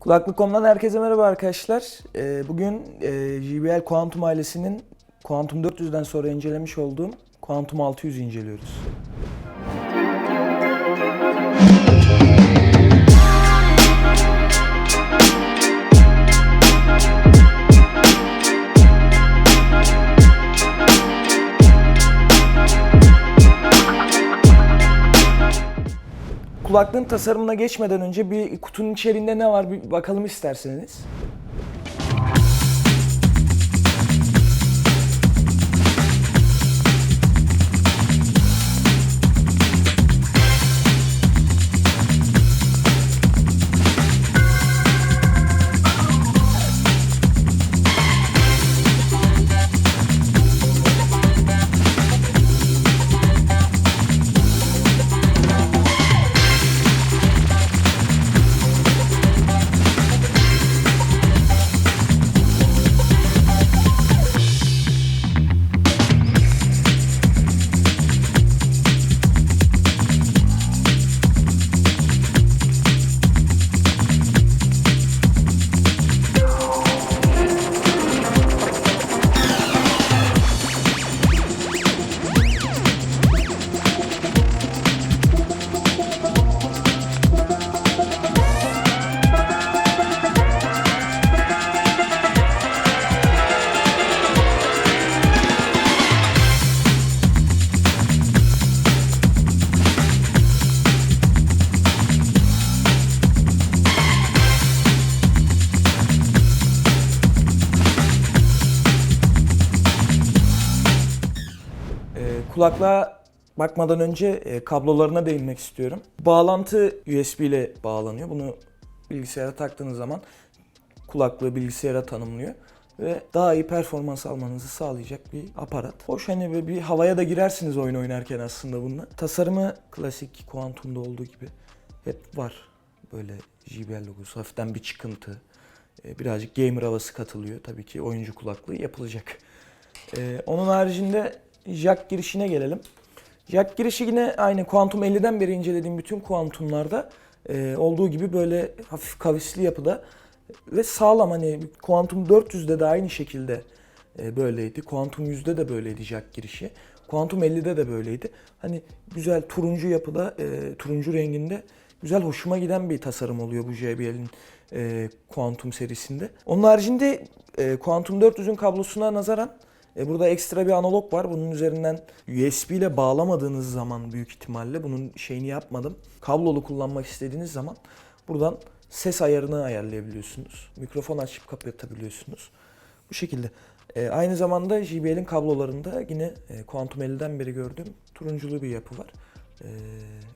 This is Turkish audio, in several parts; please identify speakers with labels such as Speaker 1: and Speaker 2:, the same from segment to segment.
Speaker 1: Kulaklık.com'dan herkese merhaba arkadaşlar. Ee, Bugün e, JBL Quantum ailesinin Quantum 400'den sonra incelemiş olduğum Quantum 600'ü inceliyoruz. Kulaklığın tasarımına geçmeden önce bir kutunun içeriğinde ne var bir bakalım isterseniz. Kulaklığa bakmadan önce e, kablolarına değinmek istiyorum. Bağlantı USB ile bağlanıyor. Bunu bilgisayara taktığınız zaman kulaklığı bilgisayara tanımlıyor ve daha iyi performans almanızı sağlayacak bir aparat. Hoş hani böyle bir havaya da girersiniz oyun oynarken aslında bununla. Tasarımı klasik Quantum'da olduğu gibi hep var. Böyle JBL logosu, hafiften bir çıkıntı. e, Birazcık gamer havası katılıyor. Tabii ki oyuncu kulaklığı yapılacak. Ee, onun haricinde jack girişine gelelim. Jack girişi yine aynı Quantum 50'den beri incelediğim bütün kuantumlarda e, olduğu gibi böyle hafif kavisli yapıda ve sağlam hani Quantum 400'de de aynı şekilde e, böyleydi. Quantum 100'de de böyleydi jack girişi. Quantum 50'de de böyleydi. Hani güzel turuncu yapıda, e, turuncu renginde güzel hoşuma giden bir tasarım oluyor bu JBL'in e, serisinde. Onun haricinde e, Quantum 400'ün kablosuna nazaran e, burada ekstra bir analog var. Bunun üzerinden USB ile bağlamadığınız zaman büyük ihtimalle bunun şeyini yapmadım. Kablolu kullanmak istediğiniz zaman buradan ses ayarını ayarlayabiliyorsunuz. Mikrofon açıp kapatabiliyorsunuz. Bu şekilde. E, aynı zamanda JBL'in kablolarında yine e, Quantum 50'den beri gördüğüm turunculu bir yapı var. E,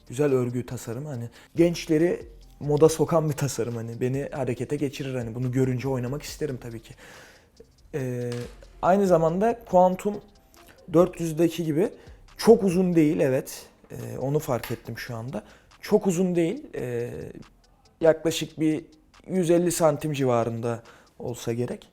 Speaker 1: güzel örgü tasarım hani gençleri moda sokan bir tasarım hani beni harekete geçirir hani bunu görünce oynamak isterim tabii ki. E, aynı zamanda Quantum 400'deki gibi çok uzun değil evet E, onu fark ettim şu anda. Çok uzun değil E, yaklaşık bir 150 santim civarında olsa gerek.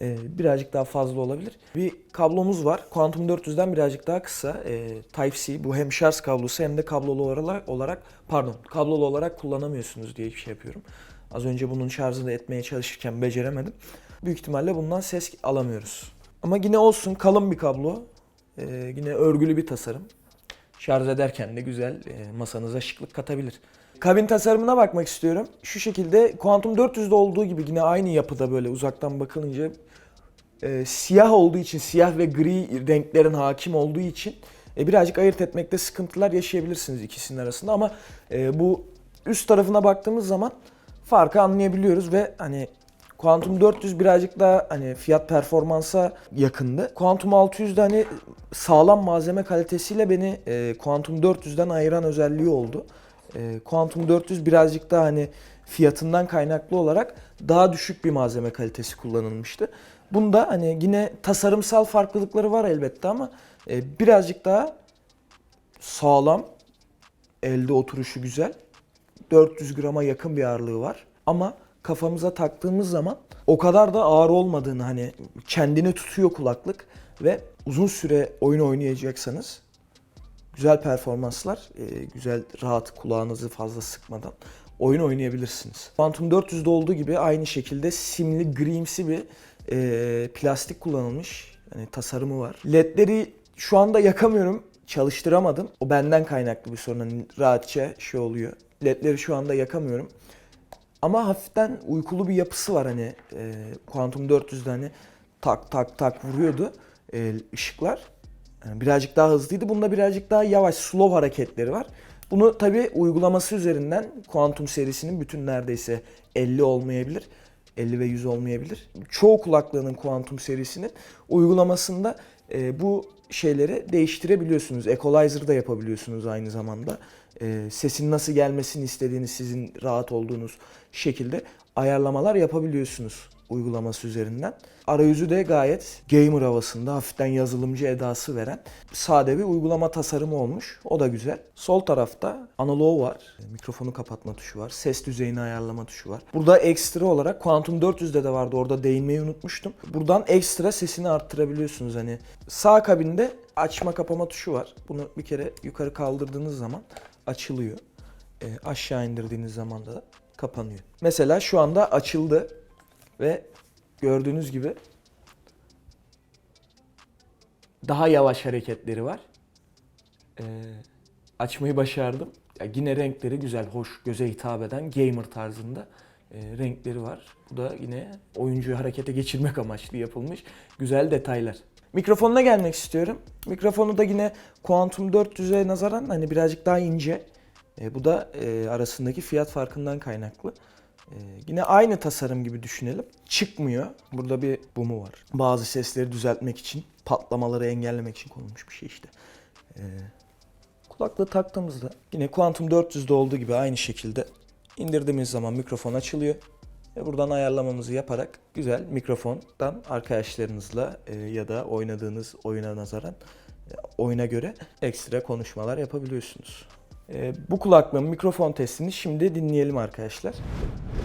Speaker 1: Ee, birazcık daha fazla olabilir. Bir kablomuz var. Quantum 400'den birazcık daha kısa. Ee, Type-C. Bu hem şarj kablosu hem de kablolu olarak, olarak pardon kablolu olarak kullanamıyorsunuz diye bir şey yapıyorum. Az önce bunun şarjını etmeye çalışırken beceremedim. Büyük ihtimalle bundan ses alamıyoruz. Ama yine olsun kalın bir kablo. Ee, yine örgülü bir tasarım. Şarj ederken de güzel e, masanıza şıklık katabilir. Kabin tasarımına bakmak istiyorum. Şu şekilde Quantum 400'de olduğu gibi yine aynı yapıda böyle uzaktan bakılınca e, siyah olduğu için, siyah ve gri renklerin hakim olduğu için e, birazcık ayırt etmekte sıkıntılar yaşayabilirsiniz ikisinin arasında ama e, bu üst tarafına baktığımız zaman farkı anlayabiliyoruz ve hani Quantum 400 birazcık daha hani fiyat performansa yakındı. Quantum 600 de hani sağlam malzeme kalitesiyle beni e, Quantum 400'den ayıran özelliği oldu. E, Quantum 400 birazcık daha hani fiyatından kaynaklı olarak daha düşük bir malzeme kalitesi kullanılmıştı. Bunda hani yine tasarımsal farklılıkları var elbette ama e, birazcık daha sağlam, elde oturuşu güzel. 400 grama yakın bir ağırlığı var. Ama kafamıza taktığımız zaman o kadar da ağır olmadığını hani kendini tutuyor kulaklık ve uzun süre oyun oynayacaksanız güzel performanslar, e, güzel rahat kulağınızı fazla sıkmadan oyun oynayabilirsiniz. Quantum 400'de olduğu gibi aynı şekilde simli grimsi bir e, plastik kullanılmış. Hani tasarımı var. LED'leri şu anda yakamıyorum. Çalıştıramadım. O benden kaynaklı bir sorun. Hani rahatça şey oluyor. LED'leri şu anda yakamıyorum. Ama hafiften uykulu bir yapısı var hani e, Quantum 400'de hani tak tak tak vuruyordu e, ışıklar. Yani birazcık daha hızlıydı. Bunda birazcık daha yavaş, slow hareketleri var. Bunu tabi uygulaması üzerinden Quantum serisinin bütün neredeyse 50 olmayabilir. 50 ve 100 olmayabilir. Çoğu kulaklığının Quantum serisinin uygulamasında e, bu şeyleri değiştirebiliyorsunuz. Equalizer da yapabiliyorsunuz aynı zamanda. E, sesin nasıl gelmesini istediğiniz sizin rahat olduğunuz şekilde ayarlamalar yapabiliyorsunuz uygulaması üzerinden. Arayüzü de gayet gamer havasında hafiften yazılımcı edası veren sade bir uygulama tasarımı olmuş. O da güzel. Sol tarafta analog var. Mikrofonu kapatma tuşu var. Ses düzeyini ayarlama tuşu var. Burada ekstra olarak Quantum 400'de de vardı. Orada değinmeyi unutmuştum. Buradan ekstra sesini arttırabiliyorsunuz. Hani sağ kabinde açma kapama tuşu var. Bunu bir kere yukarı kaldırdığınız zaman açılıyor. E, aşağı indirdiğiniz zaman da kapanıyor. Mesela şu anda açıldı ve gördüğünüz gibi daha yavaş hareketleri var. Ee, açmayı başardım. Ya yine renkleri güzel, hoş, göze hitap eden gamer tarzında e, renkleri var. Bu da yine oyuncuyu harekete geçirmek amaçlı yapılmış güzel detaylar. Mikrofonuna gelmek istiyorum. Mikrofonu da yine Quantum 400'e nazaran hani birazcık daha ince. E, bu da e, arasındaki fiyat farkından kaynaklı. Ee, yine aynı tasarım gibi düşünelim. Çıkmıyor. Burada bir bumu var. Bazı sesleri düzeltmek için, patlamaları engellemek için konulmuş bir şey işte. Ee, kulaklığı taktığımızda yine Quantum 400'de olduğu gibi aynı şekilde indirdiğimiz zaman mikrofon açılıyor. Ve buradan ayarlamamızı yaparak güzel mikrofondan arkadaşlarınızla e, ya da oynadığınız oyuna nazaran e, oyuna göre ekstra konuşmalar yapabiliyorsunuz. E, bu kulaklığın mikrofon testini şimdi dinleyelim arkadaşlar.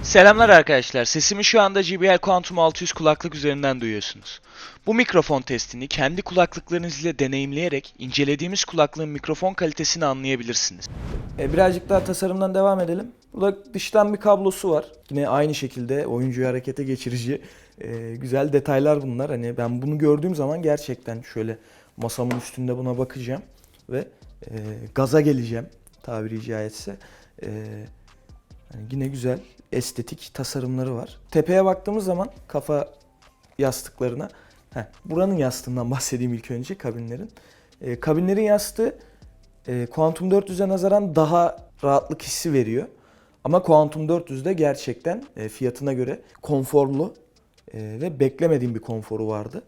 Speaker 2: Selamlar arkadaşlar. Sesimi şu anda JBL Quantum 600 kulaklık üzerinden duyuyorsunuz. Bu mikrofon testini kendi kulaklıklarınız ile deneyimleyerek incelediğimiz kulaklığın mikrofon kalitesini anlayabilirsiniz.
Speaker 1: E, birazcık daha tasarımdan devam edelim. Burada dıştan bir kablosu var. Yine aynı şekilde oyuncuyu harekete geçirici e, güzel detaylar bunlar. Hani ben bunu gördüğüm zaman gerçekten şöyle masamın üstünde buna bakacağım ve e, gaza geleceğim tabiri caizse. E, yani yine güzel estetik tasarımları var. Tepeye baktığımız zaman kafa yastıklarına heh, buranın yastığından bahsedeyim ilk önce kabinlerin. E, kabinlerin yastığı e, Quantum 400'e nazaran daha rahatlık hissi veriyor. Ama Quantum 400'de gerçekten e, fiyatına göre konforlu e, ve beklemediğim bir konforu vardı.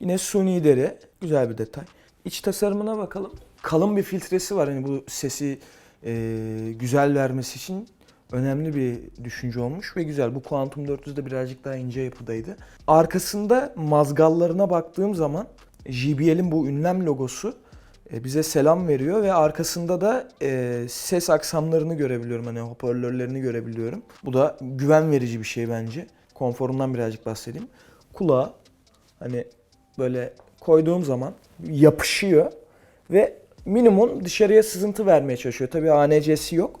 Speaker 1: Yine suni deri güzel bir detay. İç tasarımına bakalım. Kalın bir filtresi var hani bu sesi e, güzel vermesi için önemli bir düşünce olmuş ve güzel. Bu Quantum 400'de birazcık daha ince yapıdaydı. Arkasında mazgallarına baktığım zaman JBL'in bu ünlem logosu e, bize selam veriyor ve arkasında da e, ses aksamlarını görebiliyorum. Hani hoparlörlerini görebiliyorum. Bu da güven verici bir şey bence. Konforundan birazcık bahsedeyim. Kulağa hani böyle koyduğum zaman yapışıyor ve minimum dışarıya sızıntı vermeye çalışıyor. Tabii ANC'si yok.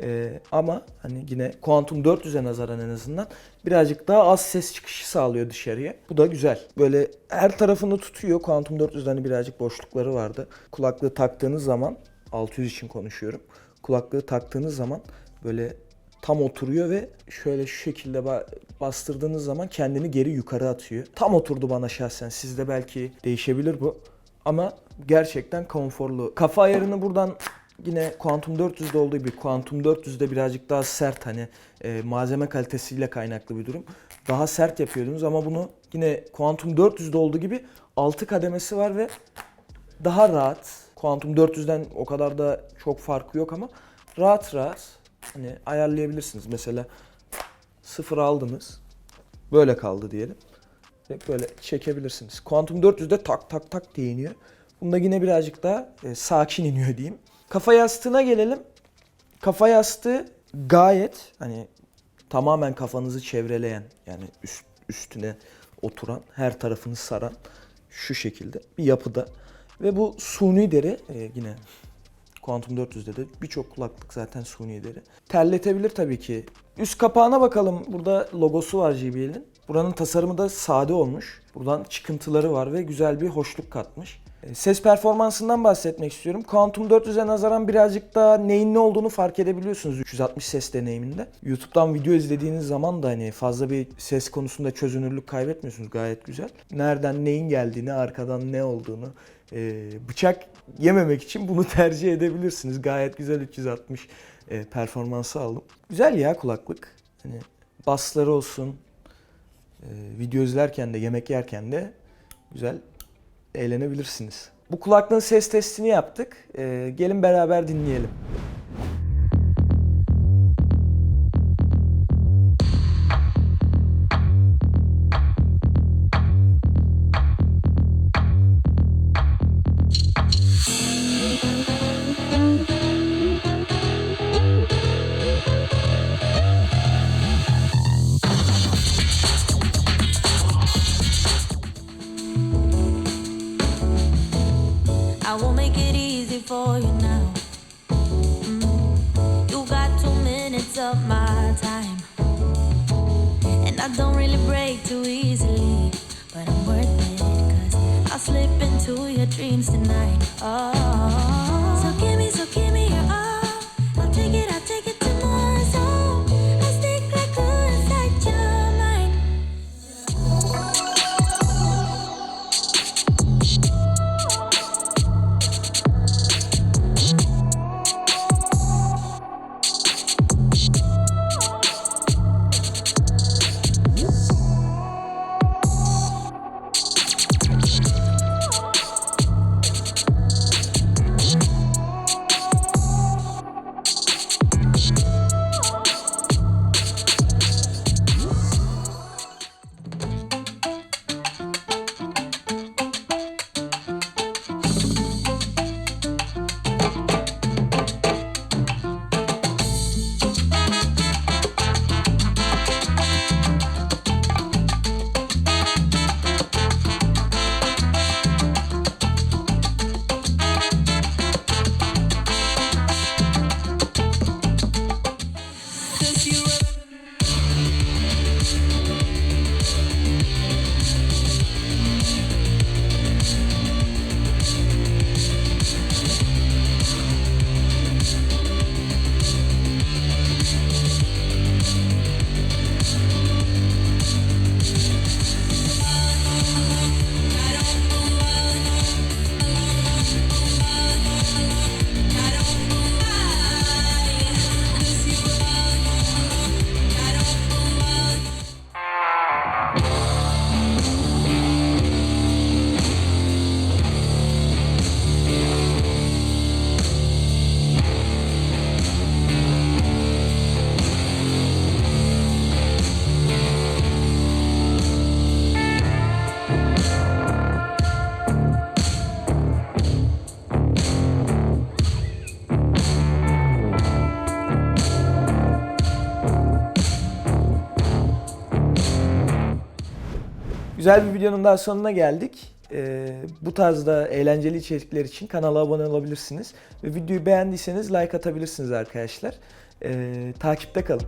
Speaker 1: Ee, ama hani yine Quantum 400'e nazaran en azından birazcık daha az ses çıkışı sağlıyor dışarıya. Bu da güzel. Böyle her tarafını tutuyor. Quantum 400'de hani birazcık boşlukları vardı. Kulaklığı taktığınız zaman 600 için konuşuyorum. Kulaklığı taktığınız zaman böyle tam oturuyor ve şöyle şu şekilde ba- bastırdığınız zaman kendini geri yukarı atıyor. Tam oturdu bana şahsen. Sizde belki değişebilir bu. Ama gerçekten konforlu. Kafa ayarını buradan yine Quantum 400'de olduğu gibi Quantum 400'de birazcık daha sert hani e, malzeme kalitesiyle kaynaklı bir durum. Daha sert yapıyordunuz ama bunu yine Quantum 400'de olduğu gibi 6 kademesi var ve daha rahat. Quantum 400'den o kadar da çok farkı yok ama rahat rahat hani ayarlayabilirsiniz. Mesela sıfır aldınız. Böyle kaldı diyelim. Böyle çekebilirsiniz. Quantum 400'de tak tak tak diye iniyor. Bunda yine birazcık daha e, sakin iniyor diyeyim. Kafa yastığına gelelim. Kafa yastığı gayet hani tamamen kafanızı çevreleyen yani üst, üstüne oturan, her tarafını saran şu şekilde bir yapıda. Ve bu suni deri e, yine Quantum 400'de de birçok kulaklık zaten sunileri. Terletebilir tabii ki. Üst kapağına bakalım. Burada logosu var JBL'in. Buranın tasarımı da sade olmuş. Buradan çıkıntıları var ve güzel bir hoşluk katmış. E, Ses performansından bahsetmek istiyorum. Quantum 400'e nazaran birazcık daha neyin ne olduğunu fark edebiliyorsunuz 360 ses deneyiminde. YouTube'dan video izlediğiniz zaman da hani fazla bir ses konusunda çözünürlük kaybetmiyorsunuz. Gayet güzel. Nereden neyin geldiğini, arkadan ne olduğunu, e, bıçak yememek için bunu tercih edebilirsiniz. Gayet güzel 360 e, performansı aldım. Güzel ya kulaklık. Hani basları olsun, video izlerken de, yemek yerken de güzel eğlenebilirsiniz. Bu kulaklığın ses testini yaptık. E, gelin beraber dinleyelim.
Speaker 3: Time. And I don't really break too easily. But I'm worth it, cause I'll slip into your dreams tonight. Oh,
Speaker 1: Güzel bir videonun daha sonuna geldik. Ee, bu tarzda eğlenceli içerikler için kanala abone olabilirsiniz. Ve videoyu beğendiyseniz like atabilirsiniz arkadaşlar. Ee, takipte kalın.